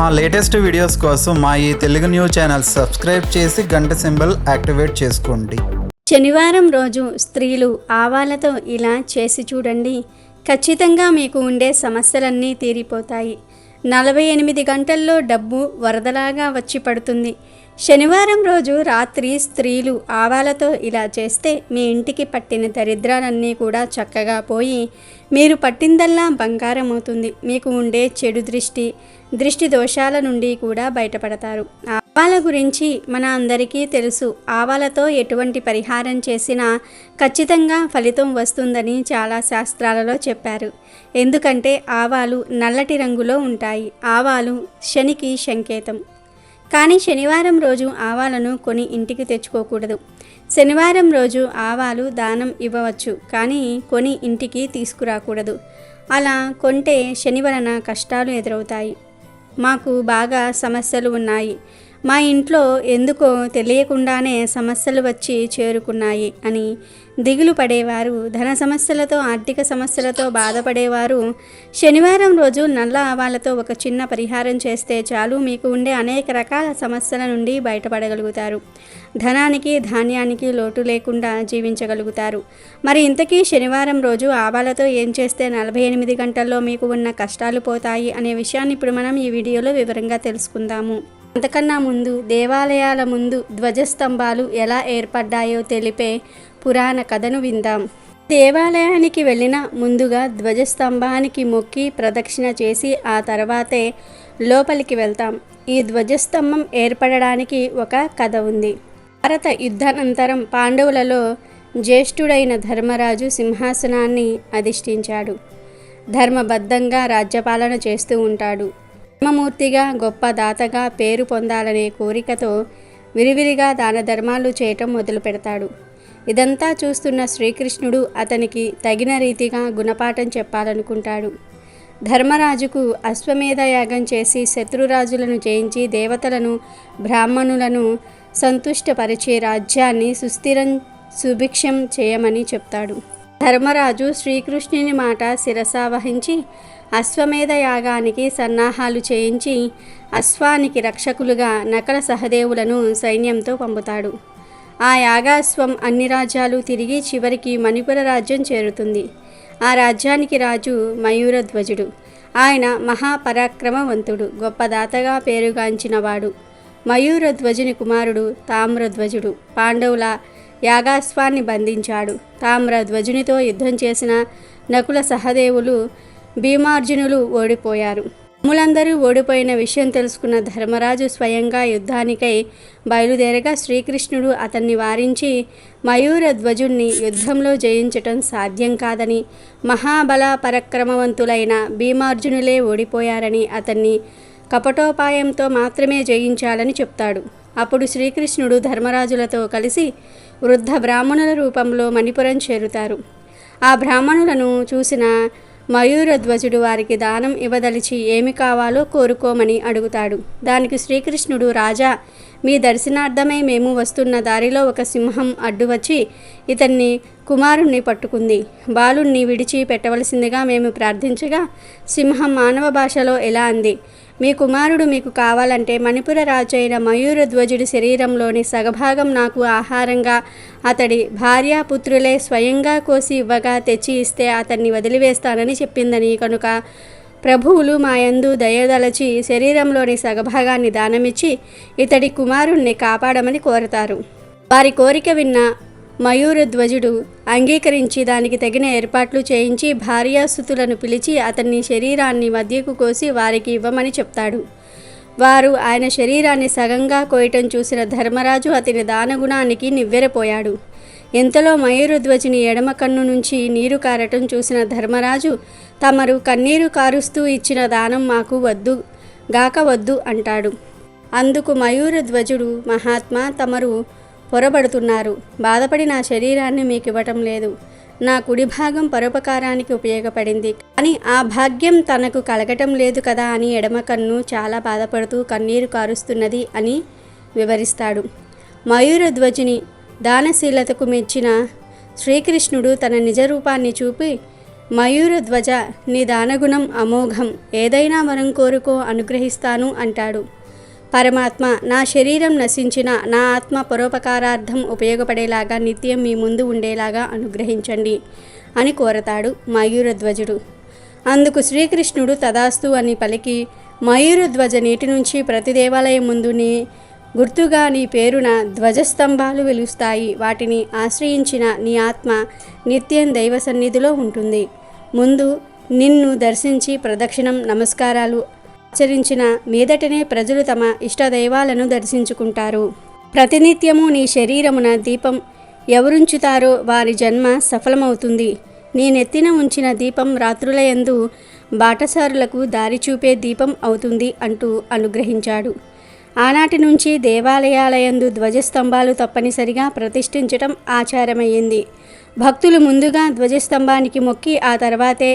మా latest videos కోసం మా ఈ తెలుగు న్యూస్ ఛానల్ సబ్స్క్రైబ్ చేసి గంట సింబల్ యాక్టివేట్ చేసుకోండి. శనివారం రోజు స్త్రీలు ఆవాలతో ఇలా చేసి చూడండి. ఖచ్చితంగా మీకు ఉండే సమస్యలన్నీ తీరిపోతాయి. నలభై ఎనిమిది గంటల్లో డబ్బు వరదలాగా వచ్చి పడుతుంది. శనివారం రోజు రాత్రి స్త్రీలు ఆవాలతో ఇలా చేస్తే మీ ఇంటికి పట్టిన దరిద్రాలన్నీ కూడా చక్కగా పోయి మీరు పట్టిందల్లా బంగారం అవుతుంది మీకు ఉండే చెడు దృష్టి దృష్టి దోషాల నుండి కూడా బయటపడతారు. ఆవాల గురించి మన అందరికీ తెలుసు. ఆవాలతో ఎటువంటి పరిహారం చేసినా ఖచ్చితంగా ఫలితం వస్తుందని చాలా శాస్త్రాలలో చెప్పారు. ఎందుకంటే ఆవాలు నల్లటి రంగులో ఉంటాయి. ఆవాలు శనికి సంకేతం. కానీ శనివారం రోజు ఆవాలను కొని ఇంటికి తెచ్చుకోకూడదు. శనివారం రోజు ఆవాలు దానం ఇవ్వవచ్చు. కానీ కొని ఇంటికి తీసుకురాకూడదు. అలా కొంటే శని వలన కష్టాలు ఎదురవుతాయి. మాకు బాగా సమస్యలు ఉన్నాయి. మా ఇంట్లో ఎందుకో తెలియకుండానే సమస్యలు వచ్చి చేరుకున్నాయి అని దిగులు పడేవారు. ధన సమస్యలతో ఆర్థిక సమస్యలతో బాధపడేవారు. శనివారం రోజు నల్ల ఆవాలతో ఒక చిన్న పరిహారం చేస్తే చాలు మీకు ఉండే అనేక రకాల సమస్యల నుండి బయటపడగలుగుతారు. ధనానికి ధాన్యానికి లోటు లేకుండా జీవించగలుగుతారు. మరి ఇంతకీ శనివారం రోజు ఆవాలతో ఏం చేస్తే నలభై ఎనిమిది గంటల్లో మీకు ఉన్న కష్టాలు పోతాయి అనే విషయాన్ని ఇప్పుడు మనం ఈ వీడియోలో వివరంగా తెలుసుకుందాము. అంతకన్నా ముందు దేవాలయాల ముందు ధ్వజస్తంభాలు ఎలా ఏర్పడ్డాయో తెలిపే పురాణ కథను విందాం. దేవాలయానికి వెళ్ళిన ముందుగా ధ్వజస్తంభానికి మొక్కి ప్రదక్షిణ చేసి ఆ తర్వాతే లోపలికి వెళ్తాం. ఈ ధ్వజస్తంభం ఏర్పడడానికి ఒక కథ ఉంది. భారత యుద్ధానంతరం పాండవులలో జ్యేష్ఠుడైన ధర్మరాజు సింహాసనాన్ని అధిష్ఠించాడు. ధర్మబద్ధంగా రాజ్యపాలన చేస్తూ ఉంటాడు. ధర్మమూర్తిగా గొప్ప దాతగా పేరు పొందాలనే కోరికతో విరివిరిగా దాన ధర్మాలు చేయటం మొదలు పెడతాడు ఇదంతా చూస్తున్న శ్రీకృష్ణుడు అతనికి తగిన రీతిగా గుణపాఠం చెప్పాలనుకుంటాడు. ధర్మరాజుకు అశ్వమేధ యాగం చేసి శత్రురాజులను జయించి దేవతలను బ్రాహ్మణులను సంతుష్టపరిచే రాజ్యాన్ని సుస్థిరం సుభిక్షం చేయమని చెప్తాడు. ధర్మరాజు శ్రీకృష్ణుని మాట శిరసావహించి అశ్వమేధ యాగానికి సన్నాహాలు చేయించి అశ్వానికి రక్షకులుగా నకల సహదేవులను సైన్యంతో పంపుతాడు. ఆ యాగాశ్వం అన్ని రాజ్యాలు తిరిగి చివరికి మణిపుర రాజ్యం చేరుతుంది. ఆ రాజ్యానికి రాజు మయూరధ్వజుడు. ఆయన మహాపరాక్రమవంతుడు గొప్ప దాతగా పేరుగాంచినవాడు. మయూరధ్వజుని కుమారుడు తామ్రధ్వజుడు. పాండవుల యాగాశ్వాన్ని బంధించాడు. తామ్రధ్వజునితో యుద్ధం చేసిన నకుల సహదేవులు భీమార్జునులు ఓడిపోయారు. ములందరూ ఓడిపోయిన విషయం తెలుసుకున్న ధర్మరాజు స్వయంగా యుద్ధానికై బయలుదేరగా శ్రీకృష్ణుడు అతన్ని వారించి మయూర ధ్వజుణ్ణి యుద్ధంలో జయించటం సాధ్యం కాదని మహాబల పరక్రమవంతులైన భీమార్జునులే ఓడిపోయారని అతన్ని కపటోపాయంతో మాత్రమే జయించాలని చెప్తాడు. అప్పుడు శ్రీకృష్ణుడు ధర్మరాజులతో కలిసి వృద్ధ బ్రాహ్మణుల రూపంలో మణిపురం చేరుతారు. ఆ బ్రాహ్మణులను చూసిన మయూరధ్వజుడు వారికి దానం ఇవ్వదలిచి ఏమి కావాలో కోరుకోమని అడుగుతాడు. దానికి శ్రీకృష్ణుడు రాజా మీ దర్శనార్థమై మేము వస్తున్న దారిలో ఒక సింహం అడ్డు వచ్చి ఇతన్ని కుమారుణ్ణి పట్టుకుంది. బాలుణ్ణి విడిచి పెట్టవలసిందిగా మేము ప్రార్థించగా సింహం మానవ భాషలో ఎలా అంది? మీ కుమారుడు మీకు కావాలంటే మణిపుర రాజు అయిన మయూరధ్వజుడి శరీరంలోని సగభాగం నాకు ఆహారంగా అతడి భార్యాపుత్రులే స్వయంగా కోసి ఇవ్వగా తెచ్చి ఇస్తే అతన్ని వదిలివేస్తానని చెప్పిందని కనుక ప్రభువులు మా యందు దయదలచి శరీరంలోని సగభాగాన్ని దానమిచ్చి ఇతడి కుమారుణ్ణి కాపాడమని కోరతారు. వారి కోరిక విన్న మయూరధ్వజుడు అంగీకరించి దానికి తగిన ఏర్పాట్లు చేయించి భార్యాసుతులను పిలిచి అతన్ని శరీరాన్ని మధ్యకు కోసి వారికి ఇవ్వమని చెప్తాడు. వారు ఆయన శరీరాన్ని సగంగా కోయటం చూసిన ధర్మరాజు అతని దానగుణానికి నివ్వెరపోయాడు. ఇంతలో మయూరధ్వజుని ఎడమ కన్ను నుంచి నీరు కారటం చూసిన ధర్మరాజు తమరు కన్నీరు కారుస్తూ ఇచ్చిన దానం మాకు వద్దు గాక వద్దు అంటాడు. అందుకు మయూరధ్వజుడు మహాత్మా తమరు పొరబడుతున్నారు. బాధపడి నా శరీరాన్ని మీకు ఇవ్వటం లేదు. నా కుడి భాగం పరోపకారానికి ఉపయోగపడింది. కానీ ఆ భాగ్యం తనకు కలగటం లేదు కదా అని ఎడమ కన్ను చాలా బాధపడుతూ కన్నీరు కారుస్తున్నది అని వివరిస్తాడు. మయూర ధ్వజిని దానశీలతకు మెచ్చిన శ్రీకృష్ణుడు తన నిజ రూపాన్ని చూపి మయూర ధ్వజ నీ దానగుణం అమోఘం. ఏదైనా వరం కోరుకో అనుగ్రహిస్తాను అంటాడు. పరమాత్మ నా శరీరం నశించిన నా ఆత్మ పరోపకారార్థం ఉపయోగపడేలాగా నిత్యం మీ ముందు ఉండేలాగా అనుగ్రహించండి అని కోరతాడు మయూరధ్వజుడు. అందుకు శ్రీకృష్ణుడు తదాస్తు అని పలికి మయూరధ్వజ నీటి నుంచి ప్రతి దేవాలయం ముందు నీ గుర్తుగా నీ పేరున ధ్వజస్తంభాలు వెలుస్తాయి. వాటిని ఆశ్రయించిన నీ ఆత్మ నిత్యం దైవ సన్నిధిలో ఉంటుంది. ముందు నిన్ను దర్శించి ప్రదక్షిణం నమస్కారాలు ఆచరించిన మీదటనే ప్రజలు తమ ఇష్టదైవాలను దర్శించుకుంటారు. ప్రతినిత్యము నీ శరీరమున దీపం ఎవరుంచుతారో వారి జన్మ సఫలమవుతుంది. నేనెత్తిన ఉంచిన దీపం రాత్రులయందు బాటసారులకు దారి చూపే దీపం అవుతుంది అంటూ అనుగ్రహించాడు. ఆనాటి నుంచి దేవాలయాలయందు ధ్వజస్తంభాలు తప్పనిసరిగా ప్రతిష్ఠించటం ఆచారమయ్యింది. భక్తులు ముందుగా ధ్వజస్తంభానికి మొక్కి ఆ తర్వాతే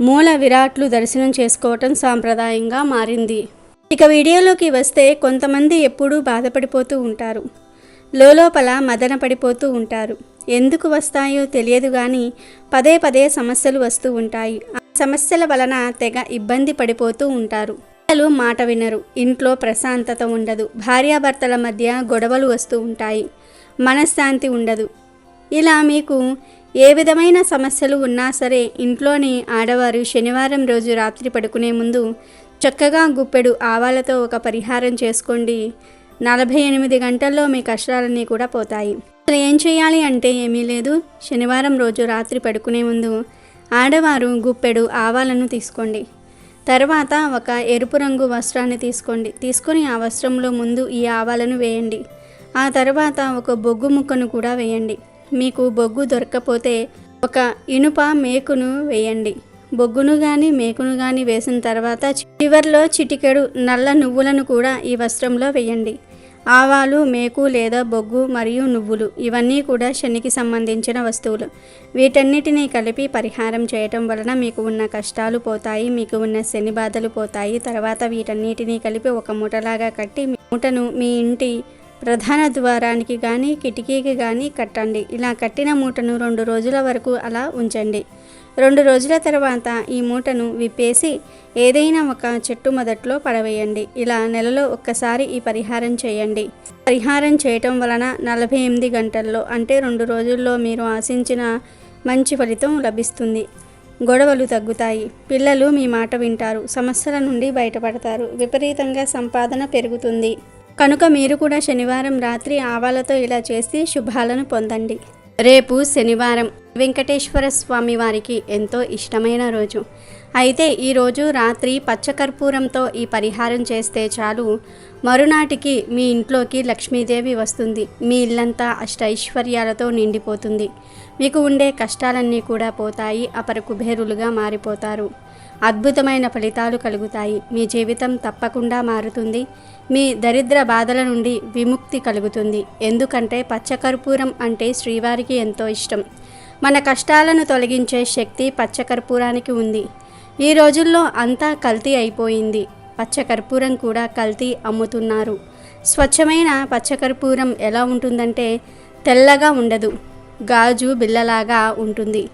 మూల విరాట్లు దర్శనం చేసుకోవటం సాంప్రదాయంగా మారింది. ఇక వీడియోలోకి వస్తే కొంతమంది ఎప్పుడూ బాధపడిపోతూ ఉంటారు. లోలోపల మదన పడిపోతూ ఉంటారు. ఎందుకు వస్తాయో తెలియదు కానీ పదే పదే సమస్యలు వస్తూ ఉంటాయి. ఆ సమస్యల వలన తెగ ఇబ్బంది పడిపోతూ ఉంటారు. పిల్లలు మాట వినరు. ఇంట్లో ప్రశాంతత ఉండదు. భార్యాభర్తల మధ్య గొడవలు వస్తూ ఉంటాయి. మనశ్శాంతి ఉండదు. ఇలా మీకు ఏ విధమైన సమస్యలు ఉన్నా సరే ఇంట్లోని ఆడవారు శనివారం రోజు రాత్రి పడుకునే ముందు చక్కగా గుప్పెడు ఆవాలతో ఒక పరిహారం చేసుకోండి. నలభై ఎనిమిది గంటల్లో మీ కష్టాలన్నీ కూడా పోతాయి. అసలు ఏం చేయాలి అంటే ఏమీ లేదు. శనివారం రోజు రాత్రి పడుకునే ముందు ఆడవారు గుప్పెడు ఆవాలను తీసుకోండి. తర్వాత ఒక ఎరుపు రంగు వస్త్రాన్ని తీసుకోండి. తీసుకొని ఆ వస్త్రంలో ముందు ఈ ఆవాలను వేయండి. ఆ తర్వాత ఒక బొగ్గు ముక్కను కూడా వేయండి. మీకు బొగ్గు దొరకపోతే ఒక ఇనుప మేకును వేయండి. బొగ్గును కానీ మేకును కానీ వేసిన తర్వాత చివర్లో చిటికెడు నల్ల నువ్వులను కూడా ఈ వస్త్రంలో వేయండి. ఆవాలు మేకు లేదా బొగ్గు మరియు నువ్వులు ఇవన్నీ కూడా శనికి సంబంధించిన వస్తువులు. వీటన్నిటినీ కలిపి పరిహారం చేయటం వలన మీకు ఉన్న కష్టాలు పోతాయి మీకు ఉన్న శని బాధలు పోతాయి. తర్వాత వీటన్నిటినీ కలిపి ఒక మూటలాగా కట్టి మూటను మీ ఇంటి ప్రధాన ద్వారానికి కానీ కిటికీకి కానీ కట్టండి. ఇలా కట్టిన మూటను రెండు రోజుల వరకు అలా ఉంచండి. రెండు రోజుల తర్వాత ఈ మూటను విప్పేసి ఏదైనా ఒక చెట్టు మొదట్లో పడవేయండి. ఇలా నెలలో ఒక్కసారి ఈ పరిహారం చేయండి. పరిహారం చేయటం వలన నలభై ఎనిమిది గంటల్లో అంటే రెండు రోజుల్లో మీరు ఆశించిన మంచి ఫలితం లభిస్తుంది. గొడవలు తగ్గుతాయి. పిల్లలు మీ మాట వింటారు. సమస్యల నుండి బయటపడతారు. విపరీతంగా సంపాదన పెరుగుతుంది. కనుక మీరు కూడా శనివారం రాత్రి ఆవాలతో ఇలా చేసి శుభాలను పొందండి. రేపు శనివారం వెంకటేశ్వర స్వామి వారికి ఎంతో ఇష్టమైన రోజు. అయితే ఈరోజు రాత్రి పచ్చకర్పూరంతో ఈ పరిహారం చేస్తే చాలు. మరునాటికి మీ ఇంట్లోకి లక్ష్మీదేవి వస్తుంది. మీ ఇల్లంతా అష్టైశ్వర్యాలతో నిండిపోతుంది. మీకు ఉండే కష్టాలన్నీ కూడా పోతాయి. అపర కుబేరులుగా మారిపోతారు. అద్భుతమైన ఫలితాలు కలుగుతాయి. మీ జీవితం తప్పకుండా మారుతుంది. మీ దరిద్ర బాధల నుండి విముక్తి కలుగుతుంది. ఎందుకంటే పచ్చకర్పూరం అంటే శ్రీవారికి ఎంతో ఇష్టం. మన కష్టాలను తొలగించే శక్తి పచ్చకర్పూరానికి ఉంది. ఈ రోజుల్లో అంతా కల్తీ అయిపోయింది. పచ్చకర్పూరం కూడా కల్తీ అమ్ముతున్నారు. స్వచ్ఛమైన పచ్చకర్పూరం ఎలా ఉంటుందంటే తెల్లగా ఉండదు. గాజు బిల్లలాగా ఉంటుంది.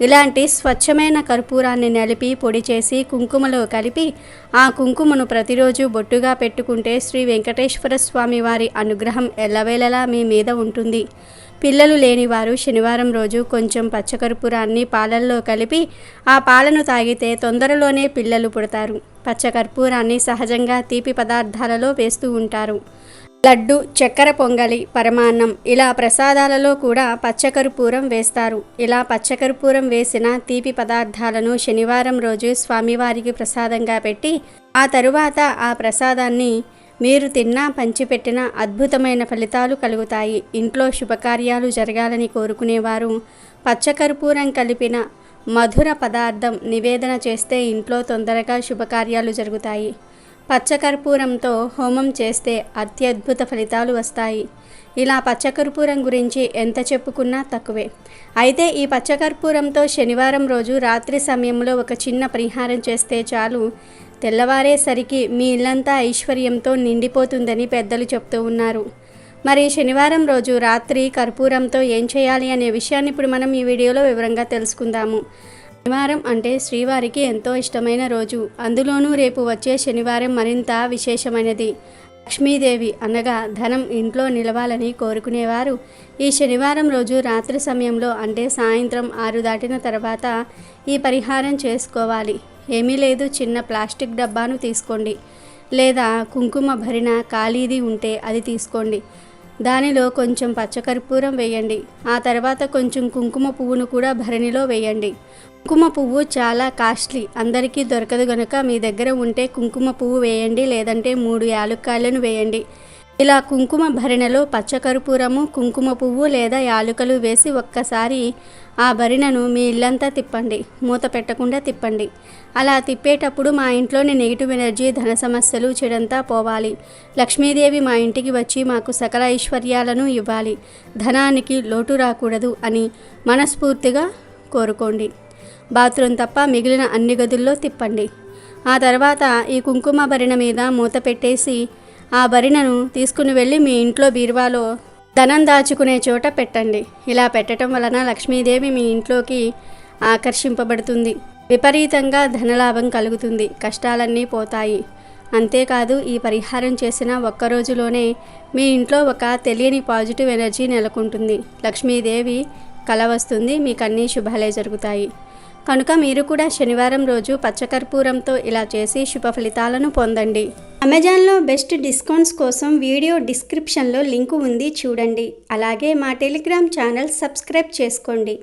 ఇలాంటి స్వచ్ఛమైన కర్పూరాన్ని నలిపి పొడి చేసి కుంకుమలో కలిపి ఆ కుంకుమను ప్రతిరోజు బొట్టుగా పెట్టుకుంటే శ్రీ వెంకటేశ్వర స్వామి వారి అనుగ్రహం ఎల్లవేళలా మీ మీద ఉంటుంది. పిల్లలు లేనివారు శనివారం రోజు కొంచెం పచ్చకర్పూరాన్ని పాలల్లో కలిపి ఆ పాలను తాగితే తొందరలోనే పిల్లలు పుడతారు. పచ్చకర్పూరాన్ని సహజంగా తీపి పదార్థాలలో వేస్తూ ఉంటారు. లడ్డు చక్కెర పొంగలి పరమాన్నం ఇలా ప్రసాదాలలో కూడా పచ్చకర్పూరం వేస్తారు. ఇలా పచ్చకర్పూరం వేసిన తీపి పదార్థాలను శనివారం రోజు స్వామివారికి ప్రసాదంగా పెట్టి ఆ తరువాత ఆ ప్రసాదాన్ని మీరు తిన్నా పంచిపెట్టిన అద్భుతమైన ఫలితాలు కలుగుతాయి. ఇంట్లో శుభకార్యాలు జరగాలని కోరుకునేవారు. పచ్చకర్పూరం కలిపిన మధుర పదార్థం నివేదన చేస్తే ఇంట్లో తొందరగా శుభకార్యాలు జరుగుతాయి. పచ్చకర్పూరంతో హోమం చేస్తే అత్యద్భుత ఫలితాలు వస్తాయి. ఇలా పచ్చకర్పూరం గురించి ఎంత చెప్పుకున్నా తక్కువే. అయితే ఈ పచ్చకర్పూరంతో శనివారం రోజు రాత్రి సమయంలో ఒక చిన్న పరిహారం చేస్తే చాలు. తెల్లవారేసరికి మీ ఇల్లంతా ఐశ్వర్యంతో నిండిపోతుందని పెద్దలు చెప్తూ ఉన్నారు. మరి శనివారం రోజు రాత్రి కర్పూరంతో ఏం చేయాలి అనే విషయాన్ని ఇప్పుడు మనం ఈ వీడియోలో వివరంగా తెలుసుకుందాము. శనివారం అంటే శ్రీవారికి ఎంతో ఇష్టమైన రోజు. అందులోనూ రేపు వచ్చే శనివారం మరింత విశేషమైనది. లక్ష్మీదేవి అనగా ధనం ఇంట్లో నిలవాలని కోరుకునేవారు. ఈ శనివారం రోజు రాత్రి సమయంలో అంటే సాయంత్రం ఆరు దాటిన తర్వాత ఈ పరిహారం చేసుకోవాలి. ఏమీ లేదు చిన్న ప్లాస్టిక్ డబ్బాను తీసుకోండి. లేదా కుంకుమ భరిన ఖాళీది ఉంటే అది తీసుకోండి. దానిలో కొంచెం పచ్చకర్పూరం వేయండి. ఆ తర్వాత కొంచెం కుంకుమ పువ్వును కూడా భరణిలో వేయండి. కుంకుమ పువ్వు చాలా కాస్ట్లీ. అందరికీ దొరకదు గనుక మీ దగ్గర ఉంటే కుంకుమ పువ్వు వేయండి లేదంటే మూడు యాలుక్కాయలను వేయండి. ఇలా కుంకుమ భరిణలో పచ్చకర్పూరము కుంకుమ పువ్వు లేదా యాలుకలు వేసి ఒక్కసారి ఆ భరిణను మీ ఇల్లంతా తిప్పండి మూత పెట్టకుండా తిప్పండి. అలా తిప్పేటప్పుడు మా ఇంట్లోని నెగిటివ్ ఎనర్జీ ధన సమస్యలు చెడంతా పోవాలి. లక్ష్మీదేవి మా ఇంటికి వచ్చి మాకు సకల ఐశ్వర్యాలను ఇవ్వాలి. ధనానికి లోటు రాకూడదు అని మనస్ఫూర్తిగా కోరుకోండి. బాత్రూమ్ తప్ప మిగిలిన అన్ని గదుల్లో తిప్పండి. ఆ తర్వాత ఈ కుంకుమ భరిణ మీద మూత పెట్టేసి ఆ భరిణను తీసుకుని వెళ్ళి మీ ఇంట్లో బీరువాలో ధనం దాచుకునే చోట పెట్టండి. ఇలా పెట్టడం వలన లక్ష్మీదేవి మీ ఇంట్లోకి ఆకర్షింపబడుతుంది. విపరీతంగా ధనలాభం కలుగుతుంది. కష్టాలన్నీ పోతాయి. అంతేకాదు ఈ పరిహారం చేసిన ఒక్క రోజులోనే మీ ఇంట్లో ఒక తెలియని పాజిటివ్ ఎనర్జీ నెలకొంటుంది. లక్ష్మీదేవి కల వస్తుంది మీకు అన్ని శుభాలే జరుగుతాయి. కనుక మీరు కూడా శనివారం రోజు పచ్చకర్పూరంతో ఇలా చేసి శుభ ఫలితాలను పొందండి. అమెజాన్లో బెస్ట్ డిస్కౌంట్స్ కోసం వీడియో డిస్క్రిప్షన్లో లింకు ఉంది చూడండి. అలాగే మా టెలిగ్రామ్ ఛానల్ సబ్స్క్రైబ్ చేసుకోండి.